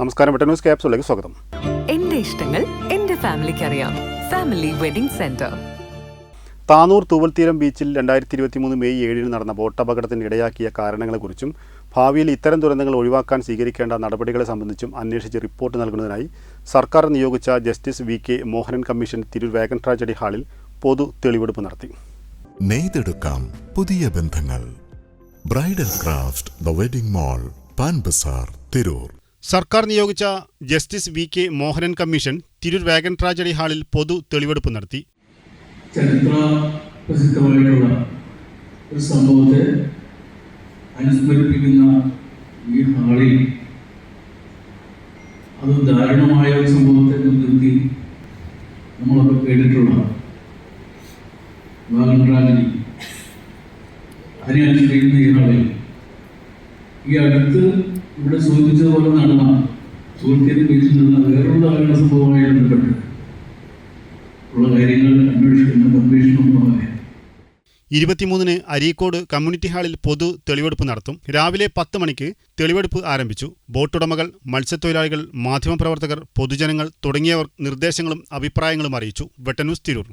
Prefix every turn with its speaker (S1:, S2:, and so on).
S1: നമസ്കാരം ന്യൂസ് ക്യാപ്സിലേക്ക് സ്വാഗതം.
S2: എന്റെ ഇഷ്ടങ്ങൾ എന്റെ ഫാമിലിക്ക് അറിയാം family wedding centre.
S1: Tanur Thoovaltheeram ബീച്ചിൽ രണ്ടായിരത്തി ഇരുപത്തി മൂന്ന് മെയ് ഏഴിന് നടന്ന ബോട്ടപകടത്തിന് ഇടയാക്കിയ കാരണങ്ങളെക്കുറിച്ചും ഭാവിയിൽ ഇത്തരം ദുരന്തങ്ങൾ ഒഴിവാക്കാൻ സ്വീകരിക്കേണ്ട നടപടികളെ സംബന്ധിച്ചും അന്വേഷിച്ച് റിപ്പോർട്ട് നൽകുന്നതിനായി സർക്കാർ നിയോഗിച്ച justice V K Mohanan commission Tirur wagon tragedy ഹാളിൽ പൊതു തെളിവെടുപ്പ് നടത്തി.
S3: നെയ്തെടുക്കാം പുതിയ ബന്ധങ്ങൾ. Bridal craft the wedding mall pan Bazar Tirur
S1: സർക്കാർ നിയോഗിച്ച justice V K Mohanan commission Tirur wagon tragedy ഹാളിൽ പൊതു തെളിവെടുപ്പ് നടത്തി.
S4: ചരിത്ര പ്രസിദ്ധമായിട്ടുള്ള ഒരു സംഭവത്തെ അനുസ്മരിപ്പിക്കുന്ന ഈ ഹാളിൽ അത് ദാരുണമായ ഒരു സംഭവത്തെ മുൻനിർത്തി നമ്മളൊക്കെ കേട്ടിട്ടുള്ള വാഗൻ ട്രാജഡി അതിനെ അനുസ്മരിക്കുന്ന ഈ ഹാളിൽ ഈ അടുത്ത് ഇവിടെ സൂചിപ്പിച്ചതുപോലെ നടന്ന സുഹൃത്തിയുടെ ബീച്ചിൽ നിന്ന് വേറൊരു ദാരുണ സംഭവവുമായി ബന്ധപ്പെട്ട് ഉള്ള കാര്യങ്ങൾ അന്വേഷിക്കുന്ന കമ്മീഷനും പറയാം.
S1: ഇരുപത്തിമൂന്നിന് അരീക്കോട് കമ്മ്യൂണിറ്റി ഹാളിൽ പൊതു തെളിവെടുപ്പ് നടത്തും. രാവിലെ പത്ത് മണിക്ക് തെളിവെടുപ്പ് ആരംഭിച്ചു. ബോട്ടുടമകൾ മത്സ്യത്തൊഴിലാളികൾ മാധ്യമപ്രവർത്തകർ പൊതുജനങ്ങൾ തുടങ്ങിയവർ നിർദ്ദേശങ്ങളും അഭിപ്രായങ്ങളും അറിയിച്ചു. വെട്ടന്യൂസ് തിരൂർ.